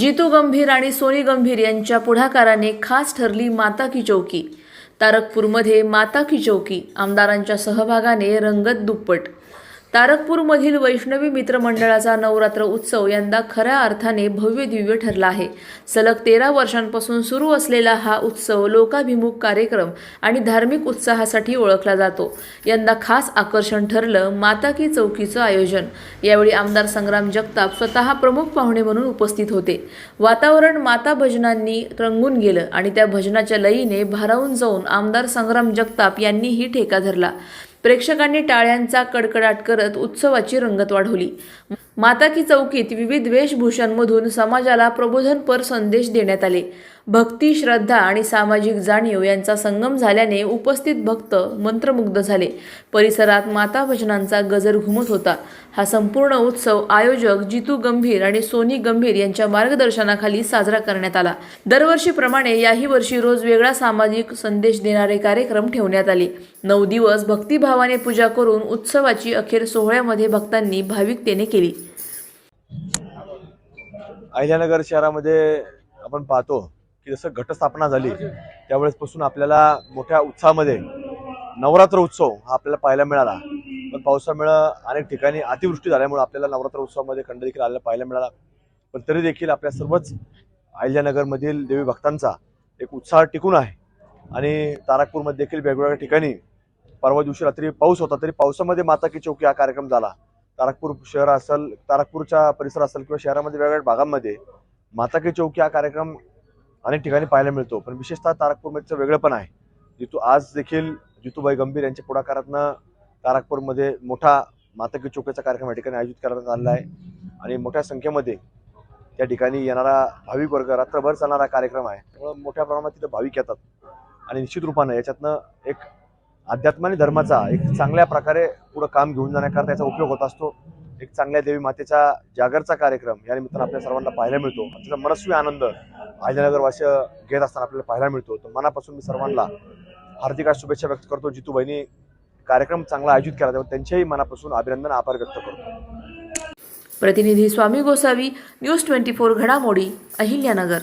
जितू गंभीर आणि सोनी गंभीर यांच्या पुढाकाराने खास ठरली माता की चौकी. तारकपूरमध्ये माता की चौकी आमदारांच्या सहभागाने रंगत दुप्पट. तारकपूरमधील वैष्णवी मित्र मंडळाचा नवरात्र उत्सव यंदा खऱ्या अर्थाने भव्य दिव्य ठरला आहे. सलग तेरा वर्षांपासून सुरू असलेला हा उत्सव लोकाभिमुख कार्यक्रम आणि धार्मिक उत्साहासाठी ओळखला जातो. यंदा खास आकर्षण ठरलं माता की चौकीचं आयोजन. यावेळी आमदार संग्राम जगताप स्वतः प्रमुख पाहुणे म्हणून उपस्थित होते. वातावरण माता भजनांनी रंगून गेलं आणि त्या भजनाच्या लयीने भारावून जाऊन आमदार संग्राम जगताप यांनीही ठेका धरला. प्रेक्षकांनी टाळ्यांचा कडकडाट करत उत्सवाची रंगत वाढवली. माता की चौकीत विविध वेशभूषांमधून समाजाला प्रबोधनपर संदेश देण्यात आले. भक्ती श्रद्धा आणि सामाजिक जाणीव यांचा संगम झाल्याने उपस्थित भक्त मंत्रमुग्ध झाले. परिसरात माता भजनांचा गजर घुमत होता. हा संपूर्ण उत्सव आयोजक जितू गंभीर आणि सोनी गंभीर यांच्या मार्गदर्शनाखाली साजरा करण्यात आला. दरवर्षीप्रमाणे याही वर्षी रोज वेगळा सामाजिक संदेश देणारे कार्यक्रम ठेवण्यात आले. नऊ दिवस भक्तिभावाने पूजा करून उत्सवाची अखेर सोहळ्यामध्ये भक्तांनी भाविकतेने केली. अहिल्यानगर शहरामध्ये आपण पाहतो की जसं घटस्थापना झाली त्यावेळेसपासून आपल्याला मोठ्या उत्साहामध्ये नवरात्र उत्सव हा आपल्याला पाहायला मिळाला. पण पावसामुळे अनेक ठिकाणी अतिवृष्टी झाल्यामुळे आपल्याला नवरात्र उत्सवामध्ये खंड देखील आलेला पाहायला मिळाला. पण तरी देखील आपल्या सर्वच अहिल्यानगरमधील देवी भक्तांचा एक उत्साह टिकून आहे. आणि ताराकपूरमध्ये देखील वेगवेगळ्या ठिकाणी परवा दिवशी रात्री पाऊस होता तरी पावसामध्ये माता की चौकी हा कार्यक्रम झाला. तारकपूर शहर असेल तारकपूरच्या परिसर असेल किंवा शहरामध्ये वेगवेगळ्या भागांमध्ये माता की चौकी हा कार्यक्रम अनेक ठिकाणी पाहायला मिळतो. पण विशेषतः तारकपूरमध्येचं वेगळं पण आहे. जितू आज देखील जितूबाई गंभीर यांच्या पुढाकारातनं तारकपूरमध्ये मोठा माता की चौकीचा कार्यक्रम या ठिकाणी आयोजित करण्यात आलेला आहे. आणि मोठ्या संख्येमध्ये त्या ठिकाणी येणारा भाविक वर्ग रात्रभर चालणारा कार्यक्रम आहे. त्यामुळं मोठ्या प्रमाणात तिथं भाविक येतात. आणि निश्चित रूपानं याच्यातनं एक अध्यात्म आणि धर्माचा एक चांगल्या प्रकारे पुढं काम घेऊन जाण्याकरता याचा उपयोग होत असतो. एक चांगल्या देवी मातेचा जागरचा कार्यक्रम या निमित्तानं आपल्या सर्वांना पाहायला मिळतो. त्याचा मनस्वी आनंद अहिल्यानगर घेत असताना आपल्याला पाहायला मिळतो. तर मनापासून मी सर्वांना हार्दिक आज शुभेच्छा व्यक्त करतो. जितू बहिणी कार्यक्रम चांगला आयोजित केला त्यामुळे त्यांच्याही मनापासून अभिनंदन आभार व्यक्त करतो. प्रतिनिधी Swami Gosavi news twenty four घडामोडी अहिल्यानगर.